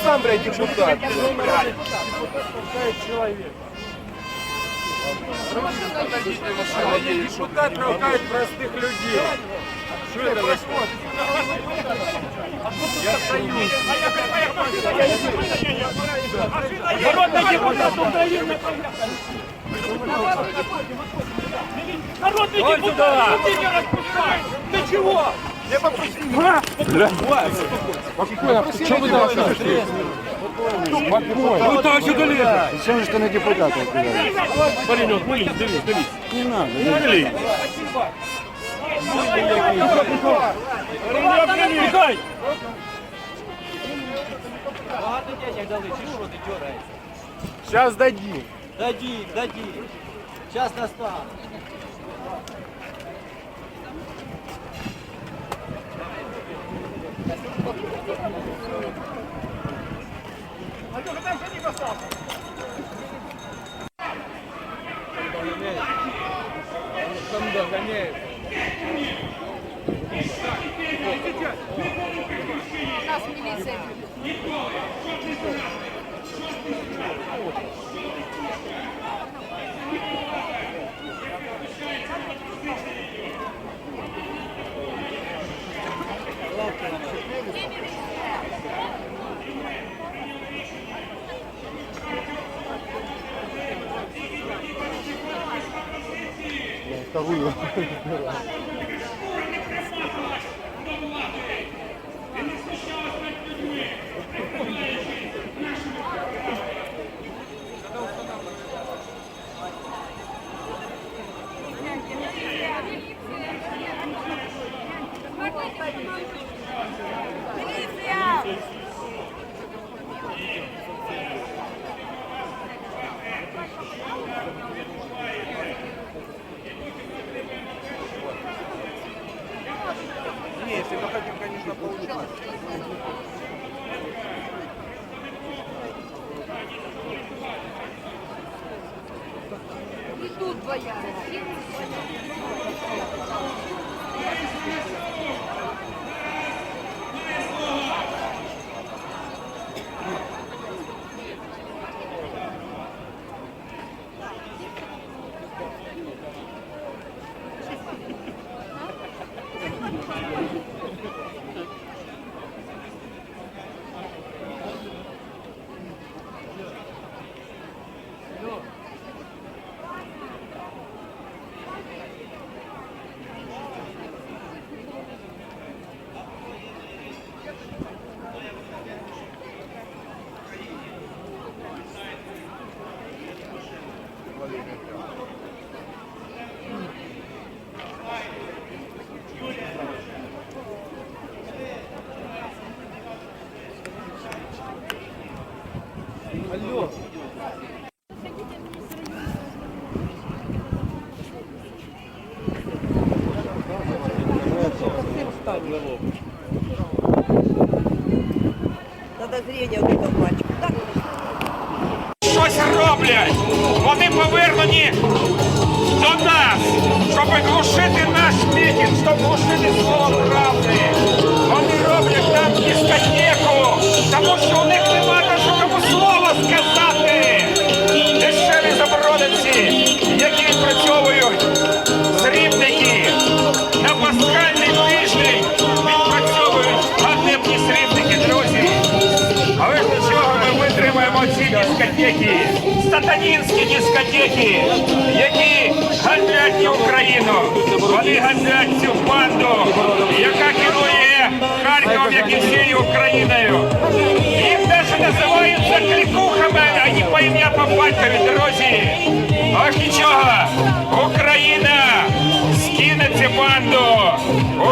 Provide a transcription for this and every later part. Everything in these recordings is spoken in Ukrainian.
сам, блядь, депутат. Депутат толкает простых людей. Что это вы Я Народний депутат України. Народний депутат! Ти не розпускай! Ти чого? Ну так же коллега. Чому ж ти не депутат? Паренек, молись, дивись, дивись. Не надо. Молись. Тікай! Багато денег дали, чи що ти дергаєшся? Сейчас дадим. Даді, даді. Час настав. Міліція! Вторую. И тут бояться. Подозрение у этого мальчика. Так, Щось роблять! Вони повернені до нас, щоб глушити наш мітинг, щоб глушити слово дискотеки, сатанінські дискотеки, які гандлять Україну. Вони гандлять цю банду, яка керує Харковом, як і всією Україною. Їх навіть називаються клікухами, а не по ім'я по батькові, друзі. Ах нічого, Україна скине цю банду.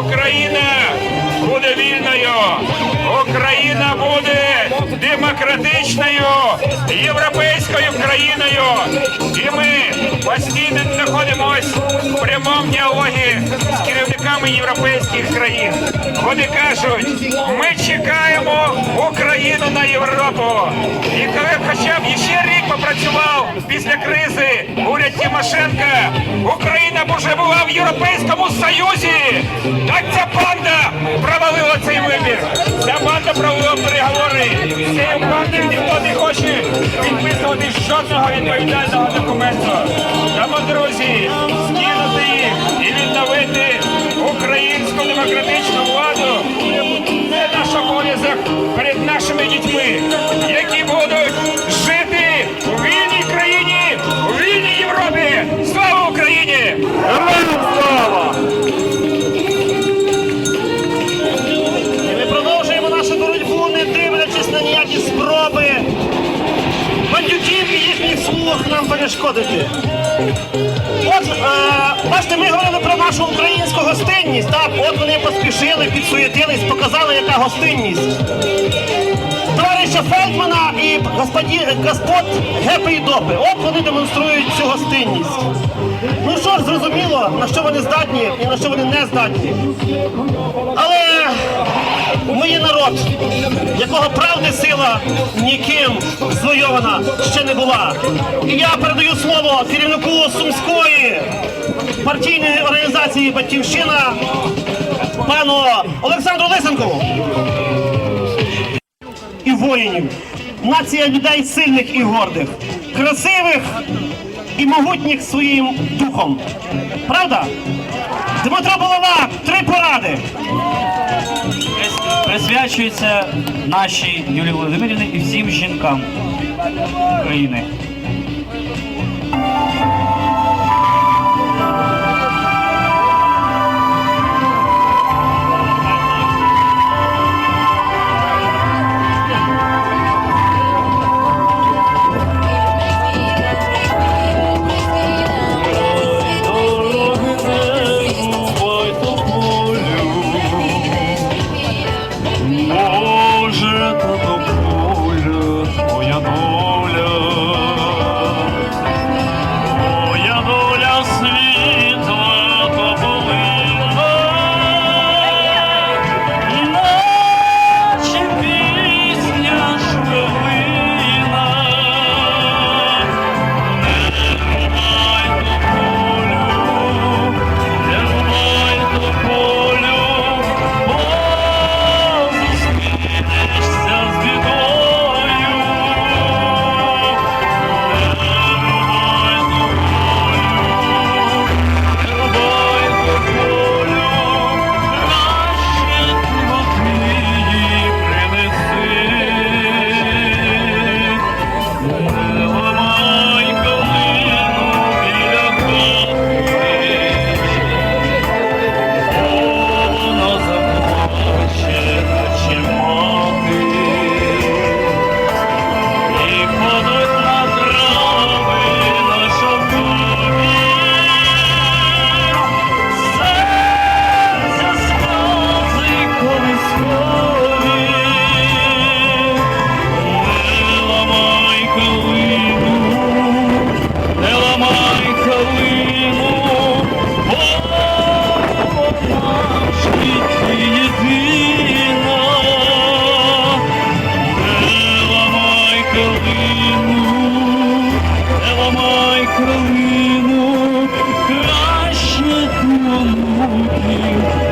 Україна буде вільною. Україна буде демократичною, європейською країною. І ми постійно знаходимося в прямому діалогі з керівниками європейських країн. Вони кажуть, ми чекаємо Україну на Європу. І коли хоча б ще рік попрацював після кризи уряд Тимошенка, Україна б може була в Європейському Союзі. Так ця банда провалила цей вибір. Ця банда провела переговори цією впевнений, ніхто не хоче підписувати жодного відповідального документу. Тому, друзі, скинути їх і відновити українську демократичну От, е, бачите, ми говорили про нашу українську гостинність. Так, от вони поспішили, підсуетились, показали, яка гостинність. Товариша Фельдмана і господі, господ Гепи і Допи. От вони демонструють цю гостинність. Ну що ж, зрозуміло, на що вони здатні і на що вони не здатні. Але ми є народ, якого правди сила ніким звойована ще не була. І я передаю слово керівнику Сумської партійної організації Батьківщина пану Олександру Лисенкову. І воїнів. Нація людей сильних і гордих, красивих і могутніх своїм духом. Правда? Дмитро Булава, три поради. Присвячується нашій Юлії Володимирівні і всім жінкам України. Кровину кращих муки.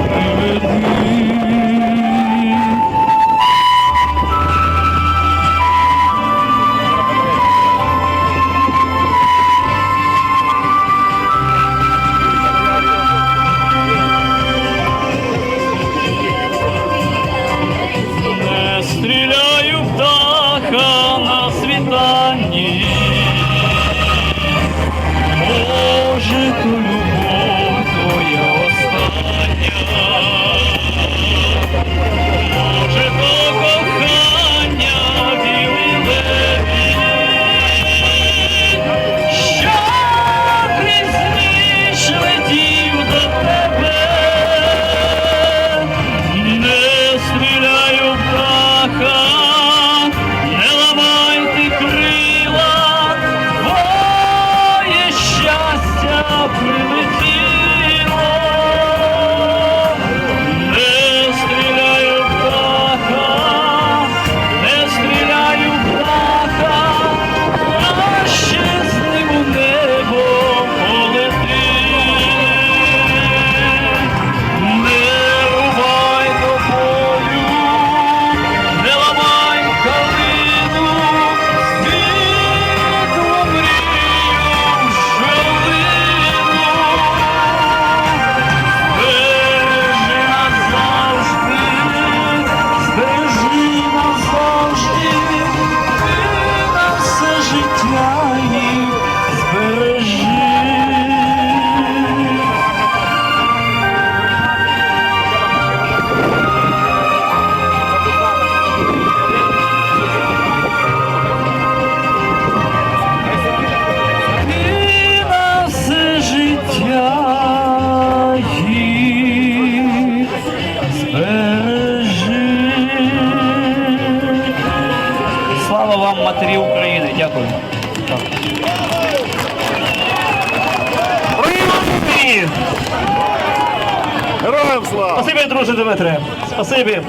Героям слава! Спасибі, друже Дмитре. Спасибі.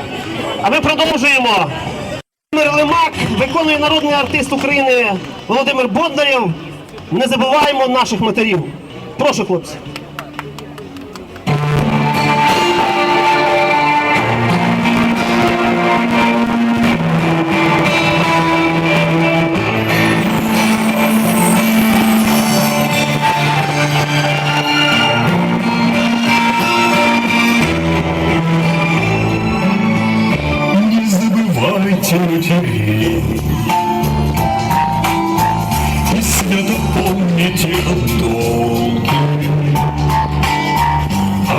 А ми продовжуємо. Володимир Лимак, виконує народний артист України Володимир Бондарєв. Не забуваємо наших матерів. Прошу, хлопці. Забывайте матерей И свято помните о долге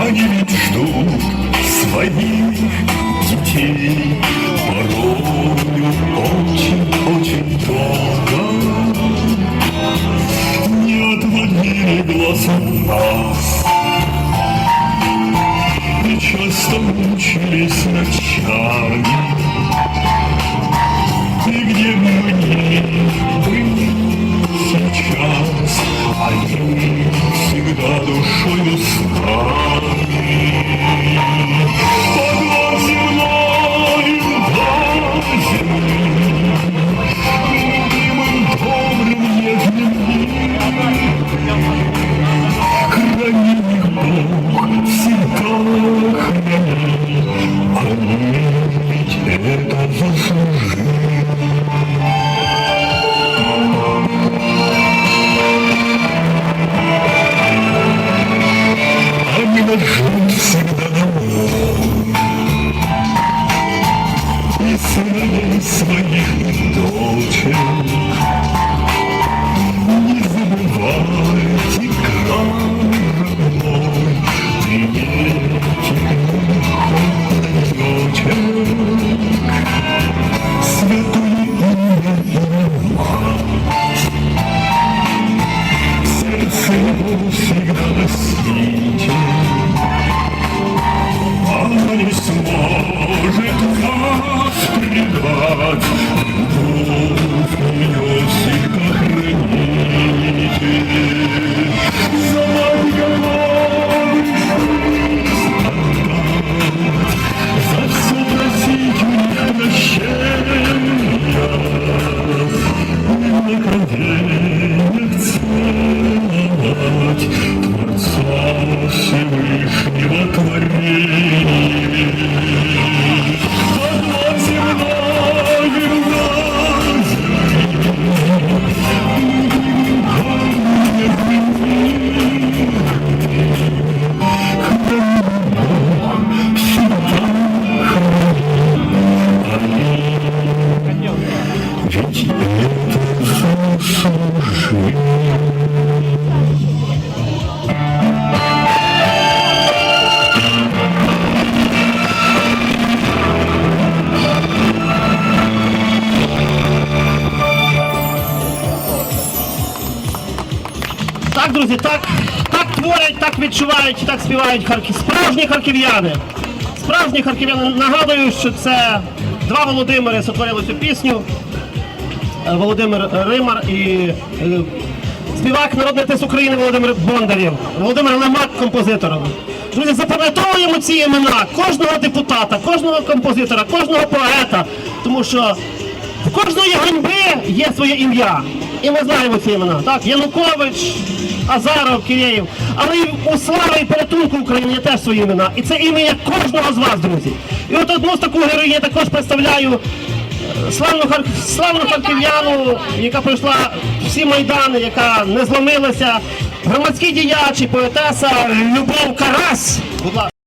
Они ведь ждут своих детей. Порою очень-очень долго Не отводили глаз от нас. Часто мучились ночами. Ты где мне был сейчас, а я всегда душою с нами. Под земной, под землей, любимым добрым нежным миром. Друзі, так, так творять, так відчувають, так співають харків. Справжні харків'яни. Справжні харків'яни. Нагадую, що це два Володимири сотворили цю пісню. Е, Володимир Римар і е, співак народний артист України Володимир Бондарєв. Володимир Лемак композитором. Друзі, запам'ятовуємо ці імена кожного депутата, кожного композитора, кожного поета, тому що в кожної ганьби є своє ім'я. І ми знаємо ці імена. Так, Янукович, Азаров, Киреєв. Але і у слави і порятунку України є теж свої імена. І це ім'я кожного з вас, друзі. І от одну з таку героїню я також представляю е, славну, хар... славну харків'яну, яка пройшла всі майдани, яка не зломилася. Громадський діяч і поетеса Любов Карась. Будь ласка.